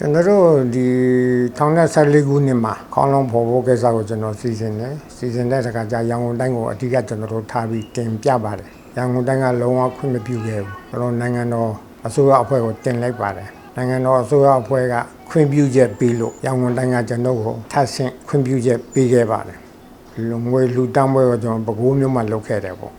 ကျွန်တော်တို့ဒီ1914ခုနှစ်မှာခေါင်းလုံးဖော်ဖို့ကိစ္စကိုကျွန်တော်စီစဉ်တယ်စီစဉ်တဲ့အခါကျရန်ကုန်တိုင်းကိုအဓိကကျွန်တော်တို့ထားပြီးတင်ပြပါတယ်ရန်ကုန်တိုင်းကလုံးဝခွင့်မပြုခဲ့ဘူးကျွန်တော်နိုင်ငံတော်အစိုးရအဖွဲ့ကိုတင်လိုက်ပါတယ်နိုင်ငံတော်အစိုးရအဖွဲ့ကခွင့်ပြုချက်ပေးလို့ရန်ကုန်တိုင်းကကျွန်တော်ကိုထပ်ဆင့်ခွင့်ပြုချက်ပေးခဲ့ပါတယ်လူငွေလူတန်းပွဲကိုကျွန်တော်ပဲခူးမြို့မှာလုပ်ခဲ့တယ်ပေါ့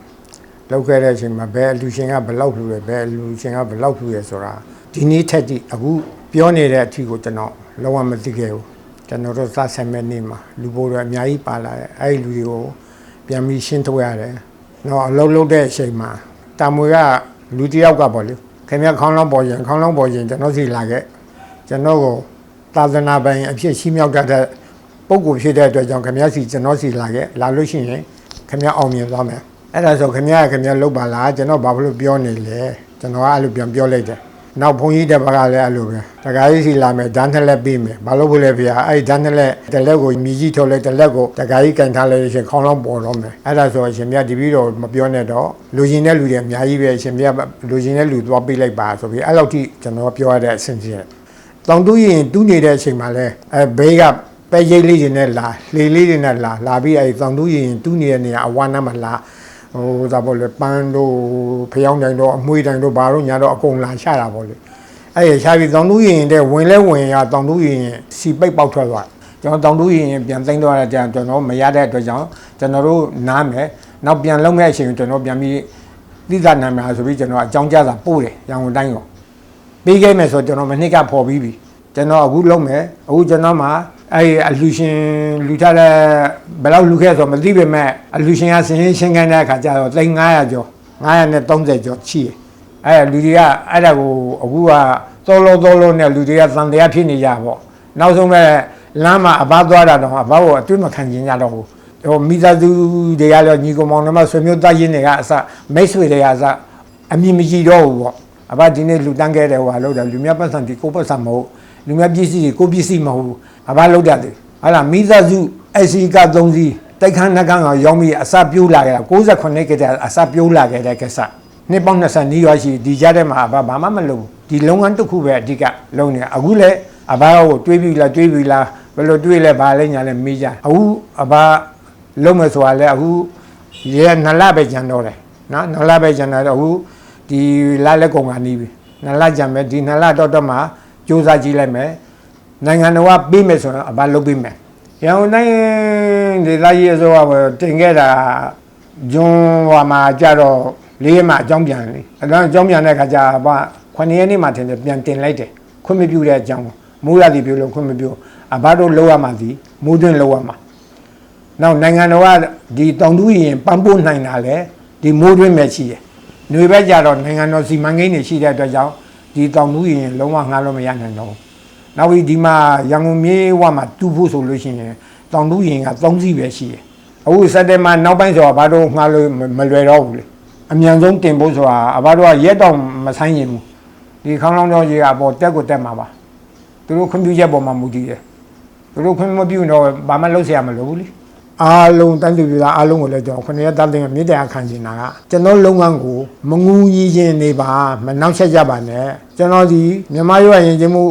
လောက်ခဲ့တဲ့အချိန်မှာဘယ်အလူရှင်ကဘယ်လောက်လှူရဘယ်အလူရှင်ကဘယ်လောက်လှူရဆိုတာဒီနေ့ထက်ထိအခု ပြောနေတဲ့အထီကိုကျွန်တော်လုံးဝမသိခဲ့ဘူးကျွန်တော်တို့စဆက်မဲ့နေ့မှာလူပိုးတွေအများကြီးပါလာတယ်အဲ့ဒီလူတွေကိုပြန်ပြီးရှင်းထုတ်ရတယ်တော့အလုံးလုံးတဲ့အချိန်မှာတာမွေကလူတစ်ယောက်ကပေါ့လေခင်ဗျခေါင်းလောင်းပေါ်ရင်ခေါင်းလောင်းပေါ်ရင်ကျွန်တော်စီလာခဲ့ကျွန်တော်ကိုသာသနာပိုင်အဖြစ်ရှိမြောက်တတ်တဲ့ပုံကိုဖြစ်တဲ့အတွက်ကြောင့်ခင်ဗျစီကျွန်တော်စီလာခဲ့လာလို့ရှိရင်ခင်ဗျအောင်မြင်သွားမယ်အဲ့ဒါဆိုခင်ဗျားခင်ဗျားလုတ်ပါလားကျွန်တော်ဘာဖြစ်လို့ပြောနေလဲကျွန်တော်ကအဲ့လိုပြန်ပြောလိုက်တယ် နောက်ဘုန်းကြီးတဲ့ဘက်ကလည်းအဲ့လိုပဲတခါကြီးစီလာမယ်ဓာတ်နှစ်လက်ပြီးမယ်ဘာလို့ဖို့လဲဖေဟာအဲ့ဒီဓာတ်နှစ်လက်တစ်လက်ကိုမြည်ကြီးထုတ်လိုက်တစ်လက်ကိုတခါကြီးကန်ထားလိုက်လို့ရှရင်ခေါင်းလောင်းပေါ်တော့မယ်အဲ့ဒါဆိုအရှင်မြတ်တပည့်တော်မပြောနဲ့တော့လူရှင်တဲ့လူတွေအများကြီးပဲအရှင်မြတ်လူရှင်တဲ့လူသွားပေးလိုက်ပါဆိုပြီးအဲ့လောက်ထိကျွန်တော်ပြောရတဲ့အဆင့်ချင်းတောင်တူးရင်တူးနေတဲ့အချိန်မှာလဲအဲဘေးကပဲရိတ်လေးတွေနဲ့လာလေလေးတွေနဲ့လာလာပြီးအဲ့တောင်တူးရင်တူးနေတဲ့နေရာအဝါနာမှာလာ ဟိုဒါပေါ့လေပန်းတို့ဖျောင်းတိုင်တို့အမွှေးတိုင်တို့ဘာတို့ညာတော့အကုန်လာရှာတာပေါ့လေအဲ့ရရှာပြီးတောင်တူးရင်တဲ့ဝင်လဲဝင်ရတောင်တူးရင်စီပိတ်ပေါက်ထွက်သွားကျွန်တော်တောင်တူးရင်ပြန်သိမ်းသွားတဲ့ကြာကျွန်တော်မရတဲ့အတွက်ကြောင့်ကျွန်တော်တို့နားမယ်နောက်ပြန်လုံးမဲ့အချိန်ကျွန်တော်ပြန်ပြီးသီးသနာမှာဆိုပြီးကျွန်တော်အကြောင်းကြားစာပို့တယ်ရန်ကုန်တိုင်းကိုပြီးခဲ့မယ်ဆိုကျွန်တော်မနှစ်ကဖော်ပြီးပြီကျွန်တော်အခုလုံးမယ်အခုကျွန်တော်မှာ အဲ့ဒီအလူရှင်လူထားတဲ့ဘယ်လောက်လူခဲ့ဆိုမသိပေမဲ့အလူရှင်ကစင်းရှင်းခိုင်းတဲ့အခါကျတော့3900ကျော်930ကျော်ချီတယ်အဲ့လူတွေကအဲ့ဒါကိုအခုကသောလောသောလောနဲ့လူတွေကသံတရားဖြစ်နေကြပေါ့နောက်ဆုံးပဲလမ်းမှာအဘသွားတာတော့အဘကိုအတွေ့မခံကျင်ကြတော့ဘူးဟိုမိသားစုတွေကလည်းညီကောင်မောင်နှမဆွေမျိုးသားရင်းတွေကအစမိတ်ဆွေတွေကအစအမြင်မကြည့်တော့ဘူးပေါ့အဘဒီနေ့လူတန်းခဲ့တယ်ဟိုဟာလို့တယ်လူမြတ်ပတ်စံဒီကိုပတ်စံမဟုတ် လူမြတ်ပစ္စည်းတွေကိုပစ္စည်းမဟုတ်အဘလောက်တတ်တယ်ဟာလားမိသားစုအစီက3စီးတိုက်ခန်းနှကန်းကရောင်းပြီးအစပြိုးလာခဲ့တာ68ကတဲ့အစပြိုးလာခဲ့တဲ့ကိစ္စနှစ်ပေါင်း20နီးရွာရှိဒီကြားထဲမှာအဘဘာမှမလုပ်ဘူးဒီလုပ်ငန်းတစ်ခုပဲအဓိကလုပ်နေအခုလည်းအဘကိုတွေးပြီးလားတွေးပြီးလားဘယ်လိုတွေးလဲဘာလဲညာလဲမေးကြအခုအဘလုံးမယ်ဆိုတာလဲအခုရဲနလပဲကြံတော့တယ်နော်နလပဲကြံတော့အခုဒီလာလက်ကုံကနေပြီနလကြံမယ်ဒီနလတော့တော့မှ စူးစမ်းကြည့်လိုက်မယ်နိုင်ငံတော်ကပြီးမယ်ဆိုတော့အဘလုပ်ပြီးမယ်ရန်ကုန်တိုင်းဒေသကြီးအစိုးရကတင်ခဲ့တာဂျွန်ဟွာမှာကြတော့လေးရက်မှအကြောင်းပြန်လေအဲတော့အကြောင်းပြန်တဲ့ခါကျအဘ9ရက်နေ့မှထင်တယ်ပြန်တင်လိုက်တယ်ခွင့်မပြုတဲ့အကြောင်းမိုးရသည်ပြုလို့ခွင့်မပြုအဘတို့လောက်ရမှသည်မိုးသွင်းလောက်ရမှနောက်နိုင်ငံတော်ကဒီတောင်တူးရင်ပန်းပိုးနိုင်တာလေဒီမိုးတွင်းမဲ့ရှိတယ်။ຫນွေဘက်ကြတော့နိုင်ငံတော်စီမံကိန်းတွေရှိတဲ့အတွက်ကြောင့် ဒီတောင်တူးရင်လုံးဝငှားလို့မရနိုင်တော့ဘူး။နောက်ပြီးဒီမှာရန်ကုန်မြေဝမှာတူးဖို့ဆိုလို့ရှိရင်တောင်တူးရင်က3စီးပဲရှိတယ်။အခုစက်တင်ဘာနောက်ပိုင်းဆိုတာဘာလို့ငှားလို့မလွယ်တော့ဘူးလေ။အမြန်ဆုံးတင်ဖို့ဆိုတာအဘတို့ကရက်တော့မဆိုင်ရင်ဘူး။ဒီခေါင်းလောင်းတော်ကြီးကအပေါ်တက်ကိုတက်မှာပါ။သူတို့ခွင့်ပြုချက်ပေါ်မှာမူတည်တယ်။သူတို့ခွင့်မပြုတော့ဘာမှလုပ်เสียမလို့ဘူးလေ။ အားလုံးတန်းတူပြသားအားလုံးကိုလည်းကျွန်တော်ခொနည်းတန်းတင်မြေတရားခံချင်တာကကျွန်တော်လုပ်ငန်းကိုမငူကြီးရင်နေပါမနှောက်ချက်ကြပါနဲ့ကျွန်တော်ဒီမြန်မာရွာရင်ချင်းမှု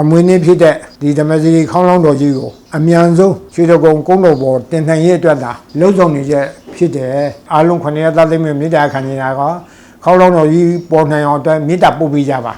အမွေနှင်းဖြစ်တဲ့ဒီဓမ္မစီခေါင်းလောင်းတော်ကြီးကိုအမြန်ဆုံးရွှေတော်ကုန်းကုန်းတော်ပေါ်တင်နိုင်ရဲ့အတွက်သာလုံဆောင်နေချက်ဖြစ်တယ်အားလုံးခொနည်းတန်းတင်မြေတရားခံချင်တာကခေါင်းလောင်းတော်ကြီးပေါ်နိုင်အောင်အတွက်မြေတာပို့ပေးကြပါ